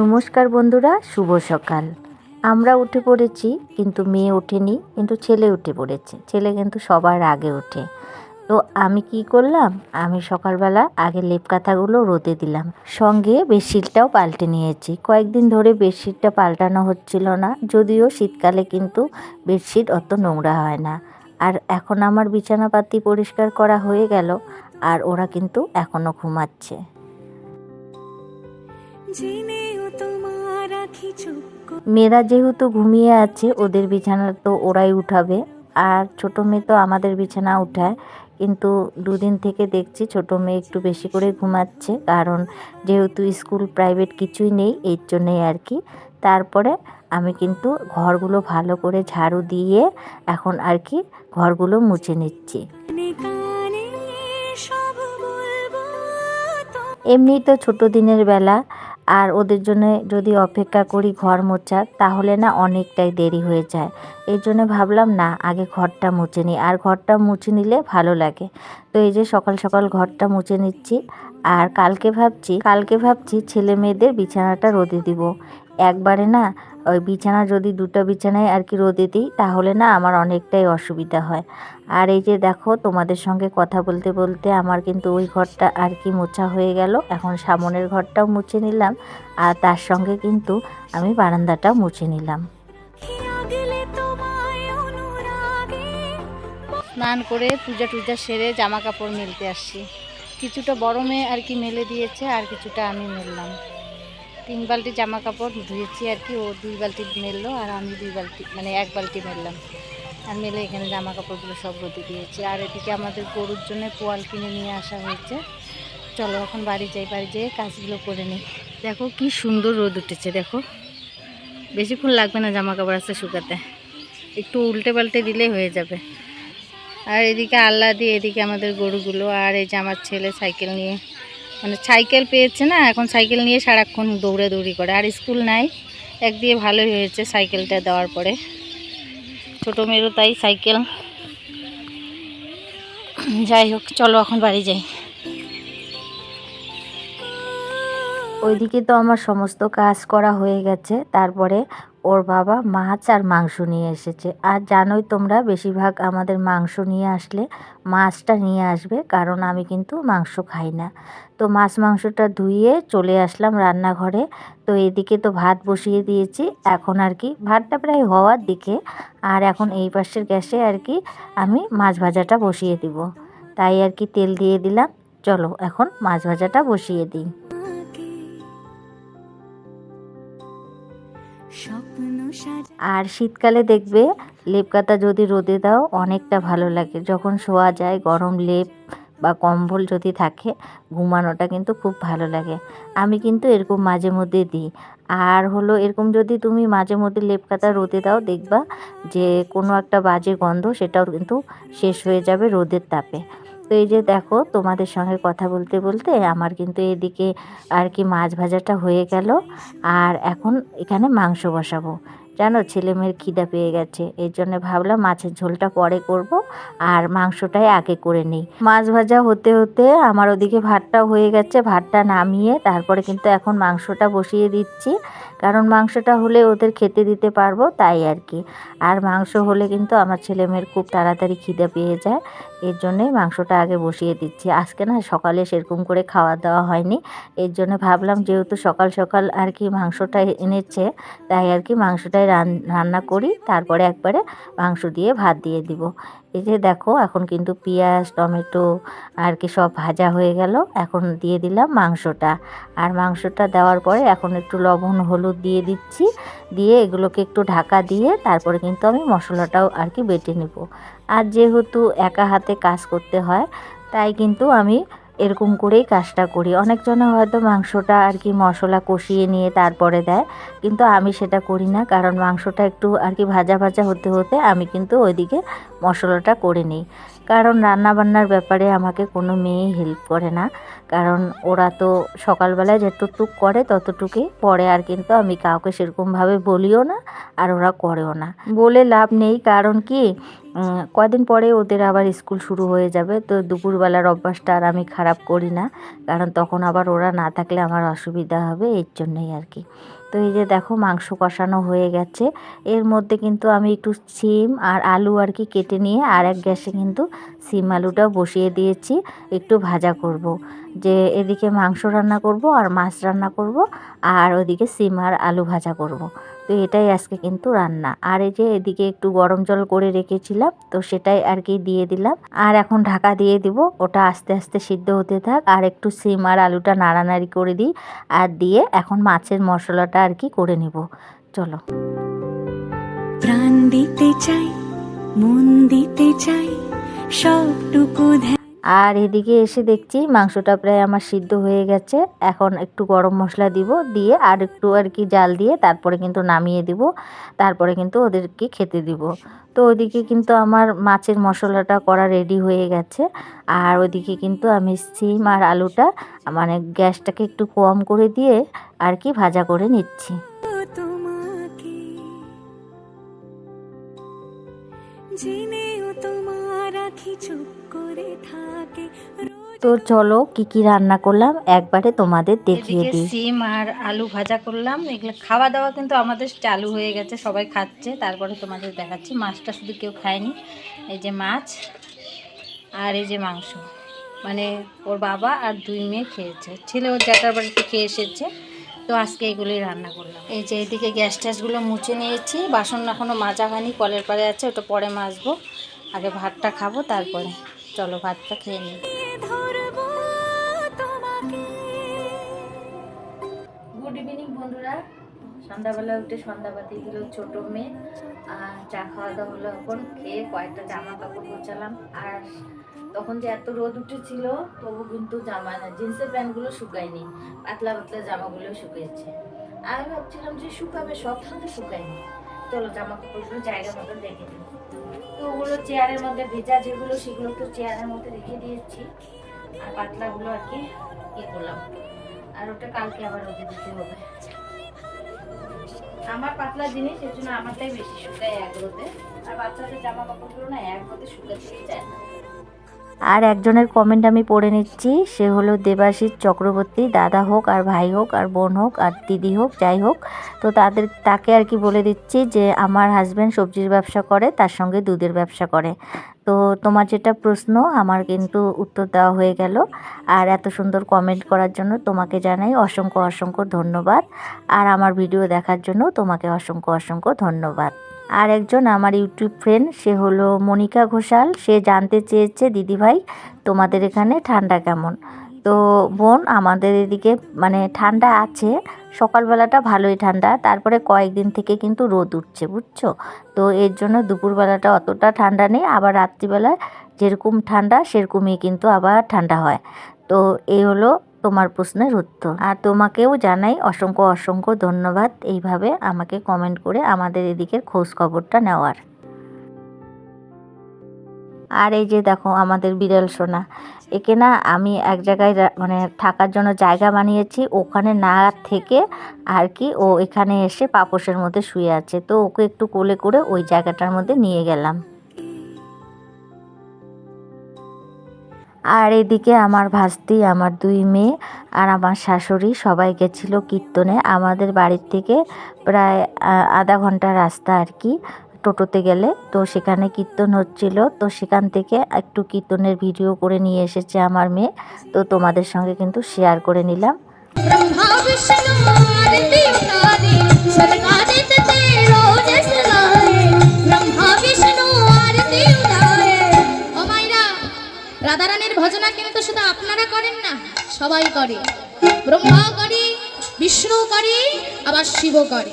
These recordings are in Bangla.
নমস্কার বন্ধুরা, শুভ সকাল। আমরা উঠে পড়েছি, কিন্তু মেয়ে ওঠেনি, কিন্তু ছেলে উঠে পড়েছে। ছেলে কিন্তু সবার আগে ওঠে। তো আমি কি করলাম? আমি সকালবেলা আগে লেপ কাঁথাগুলো রোদে দিলাম। সঙ্গে বেডশিটটাও পাল্টে নিয়েছি। কয়েকদিন ধরে বেডশিটটা পাল্টানো হচ্ছিল না, যদিও শীতকালে কিন্তু বেডশিট অত নোংরা হয় না। আর এখন আমার বিছানাপাতি পরিষ্কার করা হয়ে গেল, আর ওরা কিন্তু এখনও ঘুমাচ্ছে। চুপ মেয়েরা যেহেতু ঘুমিয়ে আছে ওদের বিছানা তো ওরাই উঠাবে। আর ছোটো মেয়ে তো আমাদের বিছানা উঠায়। কিন্তু দুদিন থেকে দেখছি ছোটো মেয়ে একটু বেশি করে ঘুমাচ্ছে। কারণ যেহেতু স্কুল প্রাইভেট কিছুই নেই এর জন্যেই আর কি। তারপরে আমি কিন্তু ঘরগুলো ভালো করে ঝাড়ু দিয়ে এখন আর কি ঘরগুলো মুছে নিচ্ছি। এমনি তো ছোটো দিনের বেলা। আর ওদের জন্য যদি অপেক্ষা করি ঘর মোছার তাহলে না অনেকটাই দেরি হয়ে যায়। এই জন্য ভাবলাম, না, আগে ঘরটা মুছে নিই। আর ঘরটা মুছে নিলে ভালো লাগে। তো এই যে সকাল সকাল ঘরটা মুছে নিচ্ছি। আর কালকে ভাবছি কালকে ভাবছি ছেলে মেয়েদের বিছানাটা রোদে দিব। একবারে না, ওই বিছানা যদি দুটো বিছানায় আর কি রোদে দিই, তাহলে না আমার অনেকটাই অসুবিধা হয়। আর এই যে দেখো, তোমাদের সঙ্গে কথা বলতে বলতে আমার কিন্তু ওই ঘরটা আর কি মোছা হয়ে গেল। এখন সামনের ঘরটাও মুছে নিলাম, আর তার সঙ্গে কিন্তু আমি বারান্দাটাও মুছে নিলাম। স্নান করে পূজা টুজা সেরে জামা কাপড় মেলতে আসছি। কিছুটা বড় মেয়ে আর কি মেলে দিয়েছে, আর কিছুটা আমি মেললাম। তিন বালতি জামা কাপড় ধুয়েছি আর কি, ও দুই বালতি মেললো আর আমি দুই বালতি মানে এক বালতি মেললাম। আর মেলে এখানে জামা কাপড়গুলো সব রোদে দিয়েছি। আর এদিকে আমাদের গরুর জন্য পোয়াল কিনে নিয়ে আসা হয়েছে। চলো এখন বাড়ি যাই, বাড়ি যেয়ে কাজগুলো করে নিই। দেখো কি সুন্দর রোদ উঠেছে, দেখো। বেশিক্ষণ লাগবে না জামা কাপড় আসতে শুকাতে। একটু উল্টে পাল্টে দিলেই হয়ে যাবে। আর এদিকে আল্লাহ দিয়ে এদিকে আমাদের গরুগুলো। আর এই যে আমার ছেলে সাইকেল নিয়ে মানে সাইকেল পেয়েছে না, এখন সাইকেল নিয়ে সারাক্ষণ দৌড়াদৌড়ি করে। আর স্কুল নাই, এক দিয়ে ভালোই হয়েছে সাইকেলটা দেওয়ার পরে। ছোটো মেয়েরও তাই সাইকেল। যাই হোক, চলো এখন বাড়ি যাই। ওইদিকে তো আমার সমস্ত কাজ করা হয়ে গেছে। তারপরে ওর বাবা মাছ আর মাংস নিয়ে এসেছে। আর জানোই তোমরা, বেশিরভাগ আমাদের মাংস নিয়ে আসলে মাছটা নিয়ে আসবে, কারণ আমি কিন্তু মাংস খাই না। তো মাছ মাংসটা ধুয়ে চলে আসলাম রান্নাঘরে। তো এদিকে তো ভাত বসিয়ে দিয়েছি। এখন আর কি, ভাতটা প্রায় হওয়ার দিকে। আর এখন এই পাশের গ্যাসে আর কি আমি মাছ ভাজাটা বসিয়ে দিব। তাই আর কি তেল দিয়ে দিলাম। চলো এখন মাছ ভাজাটা বসিয়ে দিই। আর শীতকালে দেখবে লেপ কাতা যদি রোদে দাও, অনেকটা ভালো লাগে। যখন শোয়া যায়, গরম লেপ বা কম্বল যদি থাকে, ঘুমানোটা কিন্তু খুব ভালো লাগে। আমি কিন্তু এরকম মাঝে মধ্যে দিই। আর হলো এরকম যদি তুমি মাঝে মধ্যে লেপ কাতা রোদে দাও, দেখবা যে কোনো একটা বাজে গন্ধ, সেটাও কিন্তু শেষ হয়ে যাবে রোদের তাপে। তো এই যে দেখো, তোমাদের সঙ্গে কথা বলতে বলতে আমার কিন্তু এদিকে আর কি মাছ ভাজাটা হয়ে গেল। আর এখন এখানে মাংস বসাবো। জানো ছেলে মেয়ের খিদা পেয়ে গেছে। এর জন্য ভাবলাম মাছের ঝোলটা পরে করব আর মাংসটাই আগে করে নিই। মাছ ভাজা হতে হতে আমার ওদিকে ভাতটাও হয়ে গেছে। ভাতটা নামিয়ে তারপরে কিন্তু এখন মাংসটা বসিয়ে দিচ্ছি। কারণ মাংসটা হলে ওদের খেতে দিতে পারব তাই আর কি। আর মাংস হলে কিন্তু আমার ছেলে মেয়ের খুব তাড়াতাড়ি খিদে পেয়ে যায়, এর জন্যই মাংসটা আগে বসিয়ে দিচ্ছি। আজকে না সকালে সেরকম করে খাওয়া দাওয়া হয়নি, এর জন্য ভাবলাম যেহেতু সকাল সকাল আর কি মাংসটা এনেছে, তাই আর কি মাংসটাই রান- রান্না করি, তারপরে একবারে মাংস দিয়ে ভাত দিয়ে দিব। এই যে দেখো, এখন কিন্তু পেঁয়াজ, টমেটো আর কি সব ভাজা হয়ে গেল। এখন দিয়ে দিলাম মাংসটা। আর মাংসটা দেওয়ার পরে এখন একটু লবণ, হলুদ দিয়ে দিচ্ছি। দিয়ে এগুলোকে একটু ঢাকা দিয়ে তারপরে কিন্তু আমি মশলাটাও আর কি বেটে নেব। আর যেহেতু একা হাতে কাজ করতে হয়, তাই কিন্তু আমি এরকম করেই কাজটা করি। অনেকজনে হয়তো মাংসটা আর কি মশলা কষিয়ে নিয়ে তারপরে দেয়, কিন্তু আমি সেটা করি না। কারণ মাংসটা একটু আর কি ভাজা ভাজা হতে হতে আমি কিন্তু ওইদিকে মশলাটা করে নিই। কারণ রান্নাবান্নার ব্যাপারে আমাকে কোনো মেয়ে হেল্প করে না। কারণ ওরা তো সকালবেলায় যতটুক করে ততটুকুই পরে আর কিন্তু আমি কাউকে সেরকমভাবে বলিও না আর ওরা করেও না। বলে লাভ নেই কারণ কি কদিন পরে ওদের আবার স্কুল শুরু হয়ে যাবে তো দুপুরবেলার অভ্যাসটা আর আমি খারাপ করি না। কারণ তখন আবার ওরা না থাকলে আমার অসুবিধা হবে, এর জন্যই আর কি। তো এই যে দেখো মাংস কষানো হয়ে গেছে এর মধ্যে কিন্তু আমি একটু সিম আর আলু আর কি কেটে নিয়ে আর এক গ্যাসে কিন্তু সিম আলুটাও বসিয়ে দিয়েছি, একটু ভাজা করব। যে এদিকে মাংস রান্না করব আর মাছ রান্না করব আর ওদিকে সিম আর আলু ভাজা করব। তো এটাই আজকে কিন্তু রান্না। আর এই যে এদিকে একটু গরম জল করে রেখেছিলাম, তো সেটাই আর কি দিয়ে দিলাম। আর এখন ঢাকা দিয়ে দিব, ওটা আস্তে আস্তে সিদ্ধ হতে থাক। আর একটু সিম আর আলুটা নাড়ানাড়ি করে দিই, আর দিয়ে এখন মাছের মশলাটা আর কি করে নিব। চলো। প্রাণ দিতে চাই, মন দিতে চাই, সবটুকু আর এদিকে এসে দেখছি মাংসটা প্রায় আমার সিদ্ধ হয়ে গেছে। এখন একটু গরম মশলা দিব, দিয়ে আর একটু আর কি জাল দিয়ে তারপরে কিন্তু নামিয়ে দিব, তারপরে কিন্তু ওদেরকে খেতে দিব। তো ওদিকে কিন্তু আমার মাছের মশলাটা করা রেডি হয়ে গেছে। আর ওদিকে কিন্তু আমি সিম আর আলুটা মানে গ্যাসটাকে একটু কম করে দিয়ে আর কি ভাজা করে নিচ্ছি। আখি চুপ করে থাকে। তো চলো কি কি রান্না করলাম একবারে তোমাদের দেখিয়ে এদিকে দিই। সিম আর আলু ভাজা করলাম। এগুলো খাওয়া দাওয়া কিন্তু আমাদের চালু হয়ে গেছে সবাই খাচ্ছে। তারপরে তোমাদের দেখাচ্ছি মাছটা শুধু কেউ খায়নি। এই যে মাছ আর এই যে মাংস। মানে ওর বাবা আর দুই মেয়ে খেয়েছে। ছেলে ওর জ্যাঠার বাড়িতে খেয়ে এসেছে। তো আজকে এগুলোই রান্না করলাম। এই যে এইদিকে গ্যাস ট্যাসগুলো মুছে নিয়েছি। বাসন এখনও মাজা হয়নি কলের পাড়ে আছে ওটা পরে মাজবো। আগে ভাতটা খাব, তারপরে চলো ভাতটা খেয়ে নিই। গুড ইভিনিং বন্ধুরা। সন্ধ্যাবেলা উঠে সন্ধ্যাবাতি দিল ছোট মেয়ে চা খাওয়া দাওয়া হলো এখন। খেয়ে কয়েকটা জামা কাপড় গোছালাম। আর তখন যে এত রোদ উঠেছিল, তবু কিন্তু জামা না, জিন্সের প্যান্টগুলো শুকায়নি পাতলা পাতলা জামাগুলো শুকিয়েছে আমি ভাবছিলাম যে শুকাবে, সব কিন্তু শুকায়নি। চলো জামা কাপড়গুলো জায়গা মতো রেখে দিই। তো ওগুলো চেয়ারের মধ্যে ভেজা যেগুলো সেগুলো তো চেয়ারের মধ্যে রেখে দিয়েছি। আর পাতলাগুলো আর কি ইয়ে করলাম। আর ওটা কালকে আবার রোদে দিতে হবে। আমার পাতলা জিনিস, এর জন্য আমারটাই বেশি শুকায় এক রোদে। আর বাচ্চাদের জামা কাপড়গুলো না এক রোদে শুকাতেই চায় না। আর একজনের কমেন্ট আমি পড়ে নিচ্ছি, সে হলো দেবাশিস চক্রবর্তী, দাদা হোক আর ভাই হোক আর বোন হোক আর দিদি হোক, যাই হোক। তো তাদের, তাকে আর কি বলে দিচ্ছি যে, আমার হাজব্যান্ড সবজির ব্যবসা করে, তার সঙ্গে দুধের ব্যবসা করে। তো তোমার যেটা প্রশ্ন, আমার কিন্তু উত্তর দেওয়া হয়ে গেল। আর এত সুন্দর কমেন্ট করার জন্য তোমাকে জানাই অসংখ্য অসংখ্য ধন্যবাদ। আর আমার ভিডিও দেখার জন্য তোমাকে অসংখ্য অসংখ্য ধন্যবাদ। আর একজন আমার ইউটিউব ফ্রেন্ড সে হলো মনিকা ঘোষাল। সে জানতে চেয়েছে দিদিভাই তোমাদের এখানে ঠান্ডা কেমন? তো বোন, আমাদের এদিকে মানে ঠান্ডা আছে, সকালবেলাটা ভালোই ঠান্ডা, তারপরে কয়েকদিন থেকে কিন্তু রোদ উঠছে, বুঝছ? তো এর জন্য দুপুরবেলাটা অতটা ঠান্ডা নেই, আবার রাত্রিবেলা যেরকম ঠান্ডা, সেরকমই কিন্তু আবার ঠান্ডা হয়। তো এই হলো তোমার প্রশ্নের উত্তর। আর তোমাকেও জানাই অসংখ্য অসংখ্য ধন্যবাদ এইভাবে আমাকে কমেন্ট করে আমাদের এদিকের খোঁজ খবরটা নেওয়ার। আর এই যে দেখো আমাদের বিড়াল সোনা, একে না আমি এক জায়গায় মানে থাকার জন্য জায়গা বানিয়েছি, ওখানে না থেকে আর কি ও এখানে এসে পাপোশের মধ্যে শুয়ে আছে। তো ওকে একটু কোলে করে ওই জায়গাটার মধ্যে নিয়ে গেলাম। আর এদিকে আমার ভাস্তি, আমার দুই মেয়ে আর আমার শাশুড়ি সবাই গেছিল কীর্তনে। আমাদের বাড়ির থেকে প্রায় আধা ঘণ্টা রাস্তা আর কি টোটোতে গেলে। তো সেখানে কীর্তন হচ্ছিল। তো সেখান থেকে একটু কীর্তনের ভিডিও করে নিয়ে এসেছে আমার মেয়ে। তো তোমাদের সঙ্গে কিন্তু শেয়ার করে নিলাম। সবাই করে। ব্রহ্মা করে বিষ্ণু করে আবার শিব করে।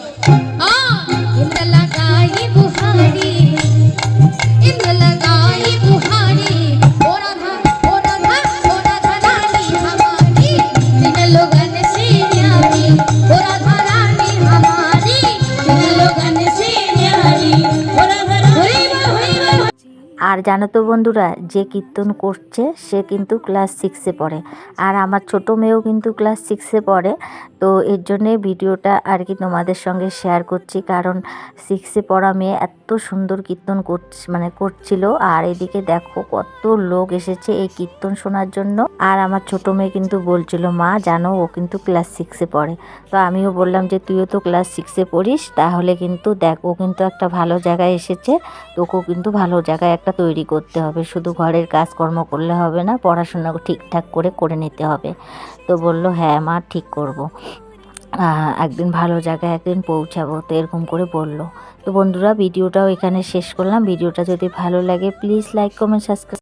জানো তো বন্ধুরা, যে কীর্তন করছে সে কিন্তু ক্লাস সিক্সে পড়ে। আর আমার ছোটো মেয়েও কিন্তু ক্লাস সিক্সে পড়ে, তো এর জন্যে ভিডিওটা আর কি তোমাদের সঙ্গে শেয়ার করছি। কারণ সিক্সে পড়া মেয়ে এত সুন্দর কীর্তন করছে মানে করছিল, আর এদিকে দেখো কত লোক এসেছে এই কীর্তন শোনার জন্য। আর আমার ছোটো মেয়ে কিন্তু বলছিল, মা, জানো, ও কিন্তু ক্লাস সিক্সে পড়ে। তো আমিও বললাম যে, তুইও তো ক্লাস সিক্সে পড়িস, তাহলে কিন্তু দেখ, ও কিন্তু একটা ভালো জায়গায় এসেছে, তোকেও কিন্তু ভালো জায়গায় একটা তৈরি করতে হবে। শুধু ঘরের কাজকর্ম করলে হবে না, পড়াশোনা ঠিকঠাক করে করে নিতে হবে। তো বলল হ্যাঁ মা, ঠিক করব। একদিন ভালো জায়গায় একদিন পৌঁছাবো। তো এরকম করে বলল। তো বন্ধুরা, ভিডিওটাও এখানে শেষ করলাম। ভিডিওটা যদি ভালো লাগে প্লিজ লাইক কমেন্ট সাবস্ক্রাইব